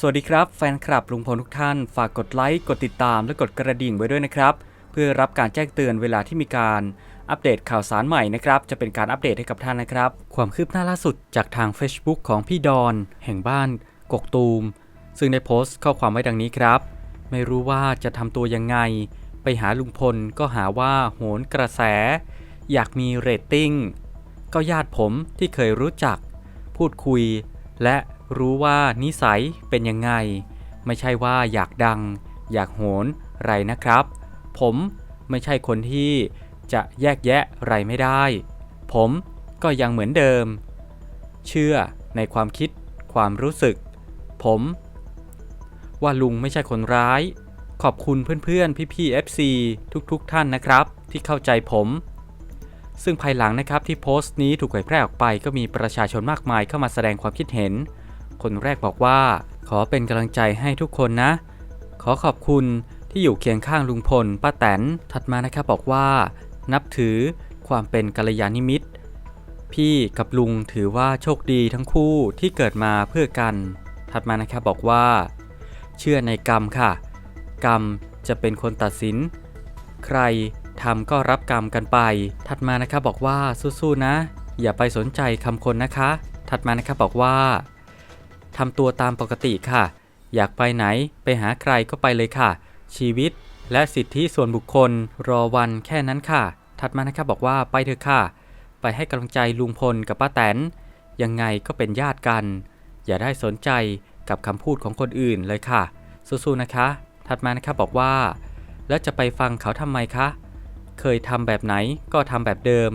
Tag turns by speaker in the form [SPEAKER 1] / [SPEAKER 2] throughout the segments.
[SPEAKER 1] สวัสดีครับแฟนคลับลุงพลทุกท่าน ฝากกดไลค์ กดติดตามและกดกระดิ่งไว้ด้วยนะครับ เพื่อรับการแจ้งเตือนเวลาที่มีการอัปเดตข่าวสารใหม่นะครับ จะเป็นการอัปเดตให้กับท่านนะครับ ความคืบหน้าล่าสุดจากทาง Facebook ของพี่ดอน แห่งบ้าน กกตูม ซึ่งได้โพสต์ข้อความไว้ดังนี้ครับ ไม่รู้ว่าจะทำตัวยังไง ไปหาลุงพลก็หาว่าโหนกระแส อยากมีเรตติ้งก็ญาติผมที่เคยรู้จัก พูดคุยและ รู้ว่านิสัยเป็นยังไง ไม่ใช่ว่าอยากดัง อยากโหนไรนะครับ ผมไม่ใช่คนที่จะแยกแยะไรไม่ได้ ผมก็ยังเหมือนเดิม เชื่อในความคิดความรู้สึก ผม ว่าลุงไม่ใช่คนร้าย ขอบคุณเพื่อนๆพี่ๆ FC ทุกๆท่านนะครับ ที่เข้าใจผม ซึ่งภายหลังนะครับที่โพสต์นี้ถูกเผยแพร่ออกไปก็มีประชาชนมากมายเข้ามาแสดงความคิดเห็น คนแรกบอกว่า ขอเป็นกำลังใจให้ทุกคนนะ ขอขอบคุณที่อยู่เคียงข้างลุงพลป้าแตนถัดมานะครับบอกว่า นับถือความเป็นกัลยาณมิตร พี่กับลุงถือว่าโชคดีทั้งคู่ที่เกิดมาเพื่อกัน ถัดมานะครับบอกว่า เชื่อในกรรมค่ะ กรรมจะเป็นคนตัดสิน ใครทำก็รับกรรมกันไป ถัดมานะครับบอกว่าสู้ๆนะ อย่าไปสนใจคำคนนะคะ ถัดมานะครับบอกว่า ทำตัวตามปกติค่ะ อยากไปไหนไปหาใครก็ไปเลยค่ะ ชีวิตและสิทธิส่วนบุคคลรอวันแค่นั้นค่ะ ถัดมานะครับบอกว่าไปเถอะค่ะ ไปให้กำลังใจลุงพลกับป้าแตน ยังไงก็เป็นญาติกัน อย่าได้สนใจกับคำพูดของคนอื่นเลยค่ะ สู้ๆนะคะ ถัดมานะครับบอกว่า แล้วจะไปฟังเขาทำไมคะ เคยทำแบบไหนก็ทำแบบเดิม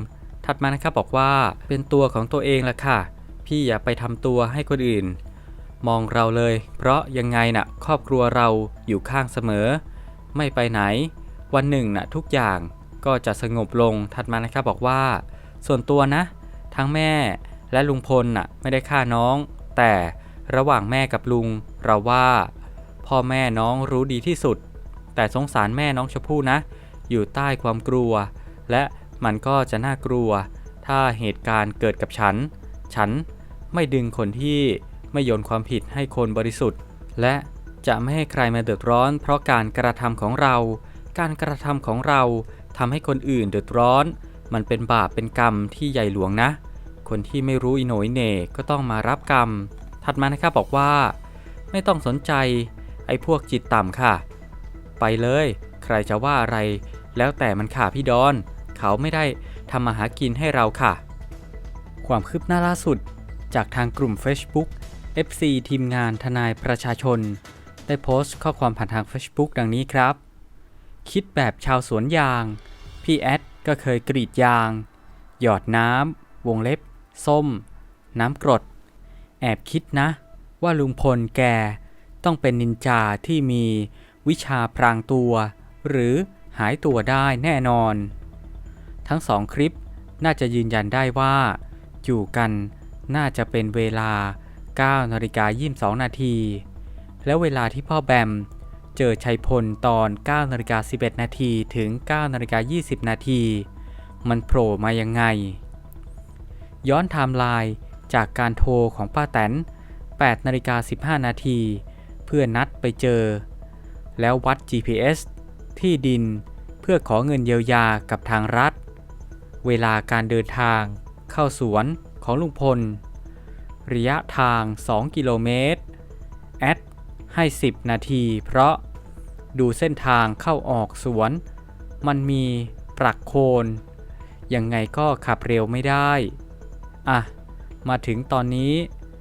[SPEAKER 1] ถัดมานะครับบอกว่าเป็นตัวของตัวเองละค่ะ พี่อย่าไปทำตัวให้คนอื่น มองเราเลย เพราะยังไงน่ะครอบครัวเราอยู่ข้างเสมอ ไม่ไปไหน วันหนึ่งน่ะทุกอย่างก็จะสงบลงถัดมานะครับบอกว่า ส่วนตัวนะ ทั้งแม่และลุงพลน่ะไม่ได้ฆ่าน้อง แต่ระหว่างแม่กับลุงเราว่า พ่อแม่น้องรู้ดีที่สุด แต่สงสารแม่น้องชมพู่นะ อยู่ใต้ความกลัว และมันก็จะน่ากลัว ถ้าเหตุการณ์เกิดกับฉัน ฉันไม่ดึงคนที่ ไม่โยนความผิดให้คนบริสุทธิ์ และจะไม่ให้ใครมาเดือดร้อน เพราะการกระทำของเรา การกระทำของเราทำให้คนอื่นเดือดร้อน มันเป็นบาปเป็นกรรมที่ใหญ่หลวงนะ คนที่ไม่รู้อิโหนยเน่ก็ต้องมารับกรรม ถัดมานะครับบอกว่า ไม่ต้องสนใจ ไอ้พวกจิตต่ำค่ะ ไปเลย ใครจะว่าอะไร แล้วแต่มันค่ะพี่ดอน เขาไม่ได้ทำมาหากินให้เราค่ะ ความคืบหน้าล่าสุด จากทางกลุ่ม Facebook FC ทีมงานทนายประชาชน ได้โพสต์ข้อความผ่านทาง Facebook ดังนี้ครับ คิดแบบชาวสวนยาง พี่แอดก็เคยกรีดยาง หยอดน้ำวงเล็บ ส้ม น้ำกรด แอบคิดนะ ว่าลุงพลแกต้องเป็นนินจาที่มีวิชาพรางตัว หรือหายตัวได้แน่นอน ทั้งสองคลิปน่าจะยืนยันได้ว่า อยู่กันน่าจะเป็นเวลา 9นาฬิกา22 นาที แล้วเวลาที่พ่อแบม เจอชัยพลตอน9นาฬิกา11 นาทีถึง9นาฬิกา20 นาที มันโผล่มายังไง ย้อนไทม์ไลน์จากการโทรของป้าแตน8นาฬิกา15 นาที เพื่อนัดไปเจอ แล้ววัด GPS ที่ดินเพื่อขอเงินเยียวยากับทางรัฐ เวลาการเดินทางเข้าสวนของลุงพล ระยะทาง 2 กิโลเมตร แอดให้ 10 นาที เพราะดูเส้นทางเข้าออกสวน มันมีปรักโคน ยังไงก็ขับเร็วไม่ได้ อะ มาถึงตอนนี้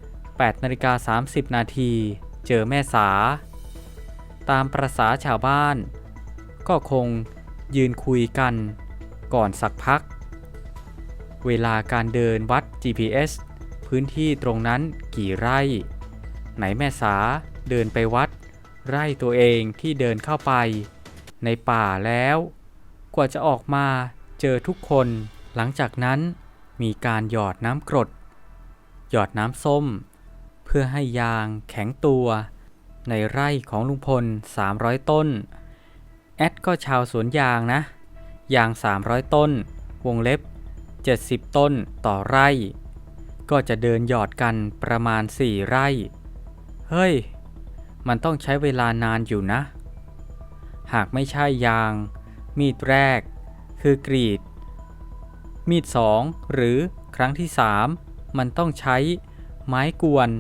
[SPEAKER 1] 8นาฬิกา30 นาที เจอแม่สา ตามประษาชาวบ้าน ก็คงยืนคุยกันก่อนสักพัก เวลาการเดินวัด GPS พื้นที่ตรงนั้นกี่ไร่ ไหนแม่สาเดินไปวัด ไร่ตัวเองที่เดินเข้าไป ในป่าแล้ว กว่าจะออกมาเจอทุกคน หลังจากนั้นมีการหยอดน้ำกรด หยอดน้ำส้ม เพื่อให้ยางแข็งตัว ในไร่ของลุงพล 300 ต้น แอดก็ชาวสวนยางนะ ยาง 300 ต้น วงเล็บ 70 ต้นต่อไร่ ก็จะเดินหยอดกันประมาณ4ไร่ เฮ้ย มันต้องใช้เวลานานอยู่นะ หากไม่ใช่ยาง มีดแรก คือกรีด มีดสองหรือครั้งที่สามมันต้องใช้ไม้กวน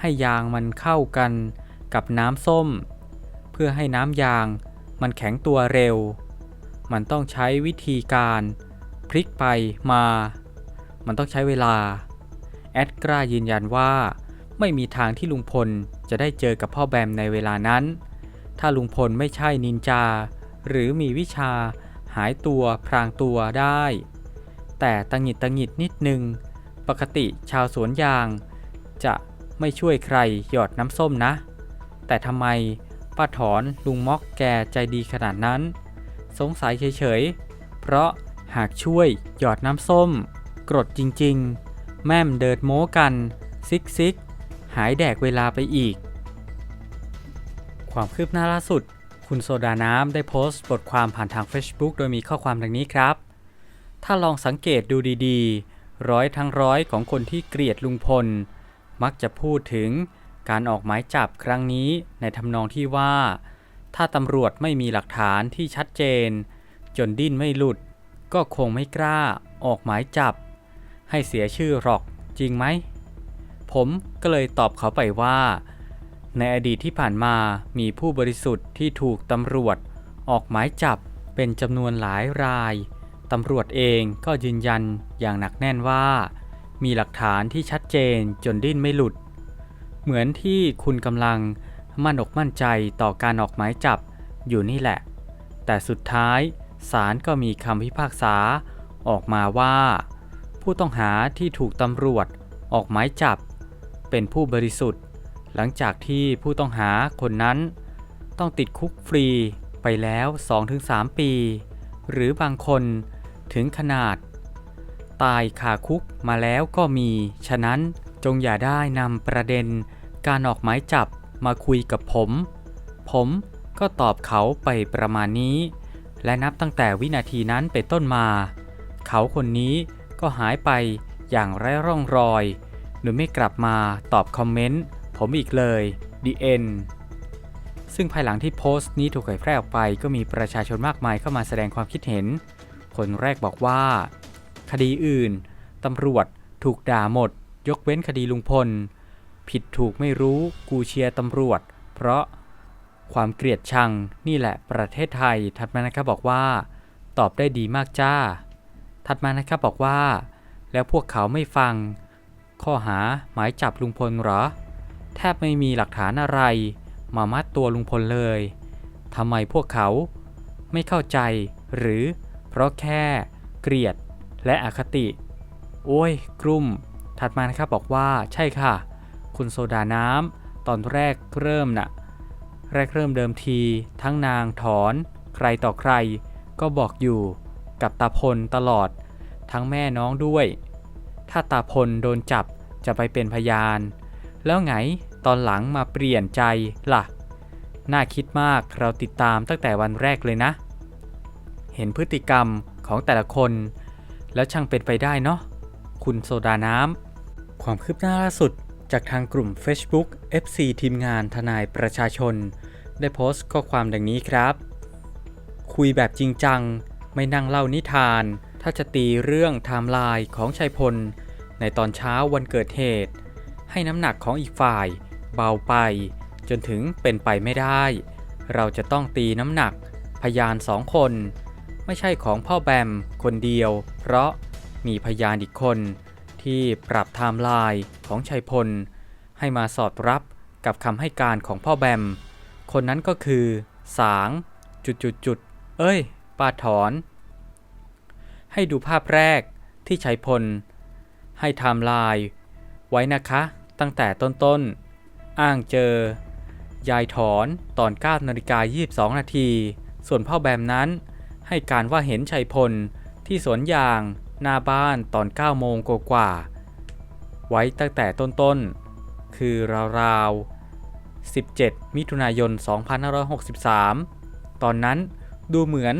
[SPEAKER 1] ให้ยางมันเข้ากันกับน้ำส้ม เพื่อให้น้ำยางมันแข็งตัวเร็ว มันต้องใช้วิธีการ พลิกไปมา มันต้องใช้เวลา แอดกล้ายืนยันว่า ไม่มีทางที่ลุงพลจะได้เจอกับพ่อแบมในเวลานั้น ถ้าลุงพลไม่ใช่นินจา หรือมีวิชา หายตัวพรางตัวได้ แต่ตังหิดตังหิดนิดนึง ปกติชาวสวนยาง จะไม่ช่วยใครหยอดน้ำส้มนะ แต่ทำไมป้าถอนลุงม็อกแกใจดีขนาดนั้น สงสัยเฉยๆ เพราะหากช่วยหยอดน้ำส้ม กรดจริงๆ แม่มเดิดโม้กัน ซิกซิก หายแดกเวลาไปอีก ความคืบหน้าล่าสุด คุณโซดาน้ำได้โพสต์บทความผ่านทาง Facebook โดยมีข้อความดังนี้ครับ ถ้าลองสังเกตดูดีๆ ร้อยทั้งร้อยของคนที่เกลียดลุงพล มักจะพูดถึงการออกหมายจับครั้งนี้ในทำนองที่ว่า ถ้าตำรวจไม่มีหลักฐานที่ชัดเจน จนดิ้นไม่หลุด ก็คงไม่กล้าออกหมายจับ ให้เสียชื่อหรอกจริงไหม ผมก็เลยตอบเขาไปว่า ในอดีตที่ผ่านมามีผู้บริสุทธิ์ที่ถูกตำรวจ ออกหมายจับเป็นจำนวนหลายราย ตำรวจเองก็ยืนยันอย่างหนักแน่นว่า มีหลักฐานที่ชัดเจนจนดิ้นไม่หลุด เหมือนที่คุณกำลังมั่นอกมั่นใจต่อการออกหมายจับอยู่นี่แหละ แต่สุดท้ายศาลก็มีคำพิพากษาออกมาว่า ผู้ต้องหาที่ถูกตำรวจออกหมายจับ เป็นผู้บริสุทธิ์ หลังจากที่ผู้ต้องหาคนนั้น ต้องติดคุกฟรีไปแล้ว 2-3 ปี หรือบางคนถึงขนาด ตายคาคุกมาแล้วก็มี ฉะนั้นจงอย่าได้นำประเด็นการออกหมายจับมาคุยกับผม ผมก็ตอบเขาไปประมาณนี้ และนับตั้งแต่วินาทีนั้นเป็นต้นมา เขาคนนี้ ก็หายไปอย่างไร้ร่องรอย โดยไม่กลับมาตอบคอมเมนต์ผมอีกเลย The End ซึ่งภายหลังที่โพสต์นี้ถูกเผยแพร่ออกไปก็มีประชาชนมากมายเข้ามาแสดงความคิดเห็น คนแรกบอกว่า คดีอื่น ตำรวจถูกด่าหมด ยกเว้นคดีลุงพล ผิดถูกไม่รู้กูเชียร์ตำรวจ เพราะความเกลียดชังนี่แหละประเทศไทยถัดมานะครับบอกว่า ตอบได้ดีมากจ้า ถัดมานะครับบอกว่า แล้วพวกเขาไม่ฟัง ข้อหาหมายจับลุงพลเหรอ แทบไม่มีหลักฐานอะไร มามัดตัวลุงพลเลยทำไมพวกเขาไม่เข้าใจ หรือเพราะแค่เกลียดและอคติ โอ้ย กลุ่ม ถัดมานะครับบอกว่าใช่ค่ะ คุณโซดาน้ำตอนแรกเริ่มน่ะ แรกเริ่มเดิมที ทั้งนางถอน ใครต่อใคร ก็บอกอยู่ กับตาพลตลอด ทั้งแม่น้องด้วย ถ้าตาพลโดนจับจะไปเป็นพยาน แล้วไงตอนหลังมาเปลี่ยนใจล่ะ น่าคิดมากเราติดตามตั้งแต่วันแรกเลยนะ เห็นพฤติกรรมของแต่ละคน แล้วช่างเป็นไปได้เนาะคุณโซดาน้ำ ความคืบหน้าล่าสุดจากทางกลุ่ม Facebook FC ทีมงานทนายประชาชน ได้โพสต์ข้อความดังนี้ครับ คุยแบบจริงจัง ไม่นั่งเล่านิทาน ถ้าจะตีเรื่องไทม์ไลน์ของชัยพล ในตอนเช้าวันเกิดเหตุ ให้น้ำหนักของอีกฝ่าย เบาไป จนถึงเป็นไปไม่ได้ เราจะต้องตีน้ำหนัก พยานสองคน ไม่ใช่ของพ่อแบมคนเดียว เพราะมีพยานอีกคน ที่ปรับไทม์ไลน์ของชัยพล ให้มาสอดรับกับคำให้การของพ่อแบม คนนั้นก็คือ สาง จุดจุดจุด เอ้ย ปาถอน ให้ดูภาพแรกที่ชัยพล ให้ไทม์ไลน์ไว้นะคะ ตั้งแต่ต้นๆ อ้างเจอ ยายถอนตอน9นาฬิกา22 นาที ส่วนพ่อแบมนั้น ให้การว่าเห็นชัยพลที่สวนยางหน้าบ้านตอน 9 โมงกว่าๆไว้ตั้งแต่ต้นๆ คือราวๆ 17 มิถุนายน 2563 ตอนนั้นดูเหมือน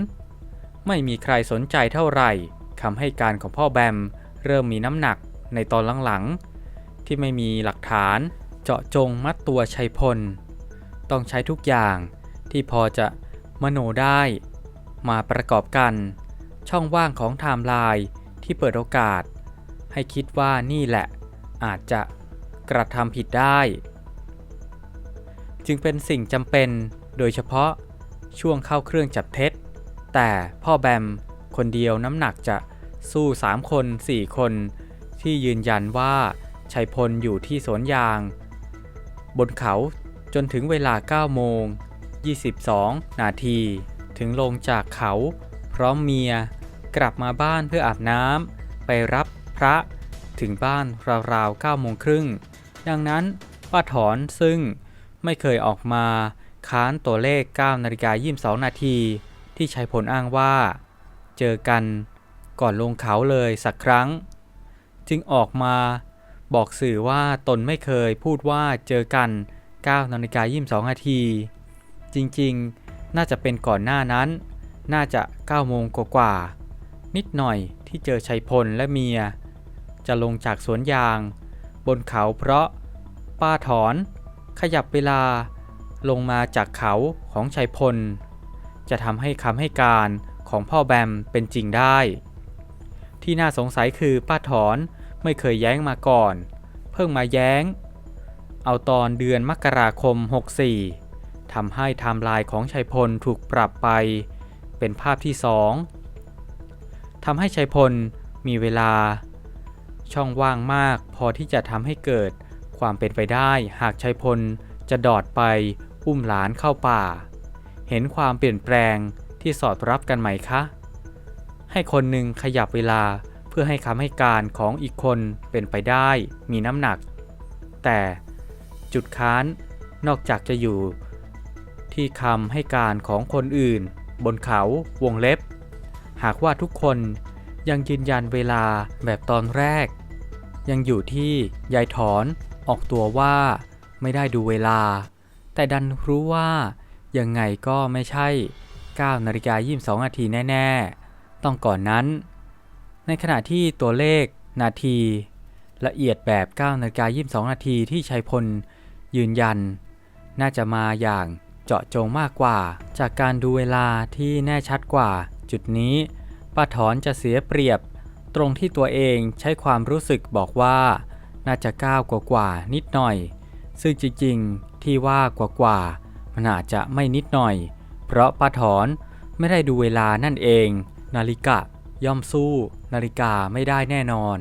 [SPEAKER 1] ไม่มีใครสนใจเท่าไหร่คำให้การของพ่อแบมเริ่มมีน้ำหนักในตอนหลังๆ ที่ไม่มีหลักฐานเจาะจงมัดตัวชัยพล ต้องใช้ทุกอย่างที่พอจะมโนได้ มาประกอบกัน ช่องว่างของไทม์ไลน์ที่เปิดโอกาส ให้คิดว่านี่แหละ อาจจะกระทำผิดได้ จึงเป็นสิ่งจำเป็นโดยเฉพาะช่วงเข้าเครื่องจับเท็จ แต่พ่อแบมคนเดียวน้ำหนักจะสู้ 3 คน 4 คน ที่ยืนยันว่าชัยพลอยู่ที่สวนยาง บนเขาจนถึงเวลา 9 โมง 22 นาที ถึงลงจากเขา พร้อมเมียกลับมาบ้านเพื่ออาบน้ำไปรับพระถึงบ้านราวๆ9โมงครึ่ง ดังนั้นป้าถอนซึ่งไม่เคยออกมาค้านตัวเลข 9 นาฬิกา22 นาที ที่ชัยพลอ้างว่า เจอกันก่อนลงเขาเลยสักครั้ง จึงออกมาบอกสื่อว่าตนไม่เคยพูดว่าเจอกัน9นาฬิกา22นาที จริงๆ น่าจะเป็นก่อนหน้านั้น น่าจะ9โมงกว่าๆนิดหน่อยที่เจอชัยพลและเมีย จะลงจากสวนยาง บนเขาเพราะป้าถอน ขยับเวลาลงมาจากเขาของชัยพล จะทำให้คำให้การของพ่อแบมเป็นจริงได้ ที่น่าสงสัยคือป้าถอนไม่เคยแย้งมาก่อน เพิ่งมาแย้ง เอาตอนเดือนมกราคม 64ทำให้ไทม์ไลน์ของชัยพลถูกปรับไป เป็นภาพที่2ทำให้ชัยพลมีเวลา ช่องว่างมากพอที่จะทำให้เกิดความเป็นไปได้ หากชัยพลจะดอดไปอุ้มหลานเข้าป่า เห็นความเปลี่ยนแปลงที่สอดรับกันไหมคะ ให้คนหนึ่งขยับเวลาเพื่อให้คำให้การของอีกคนเป็นไปได้มีน้ำหนัก แต่จุดค้านนอกจากจะอยู่ ที่คำให้การของคนอื่น บนเขาวงเล็บ หากว่าทุกคนยังยืนยันเวลาแบบตอนแรก ยังอยู่ที่ยายถอนออกตัวว่าไม่ได้ดูเวลา แต่ดันรู้ว่า ยังไงก็ไม่ใช่ 9นาฬิกา22นาทีแน่ๆ ต้องก่อนนั้น ในขณะที่ตัวเลขนาที ละเอียดแบบ9นาฬิกา22นาทีที่ชัยพลยืนยัน น่าจะมาอย่างเจาะจงมากกว่า จากการดูเวลาที่แน่ชัดกว่า จุดนี้ป้าถอนจะเสียเปรียบ ตรงที่ตัวเองใช้ความรู้สึกบอกว่า น่าจะก้าวกว่ากว่านิดหน่อย ซึ่งจริงๆ ที่ว่ากว่ากว่า มันอาจจะไม่นิดหน่อย เพราะป้าถอนไม่ได้ดูเวลานั่นเอง นาฬิกาย่อมสู้ นาฬิกาไม่ได้แน่นอน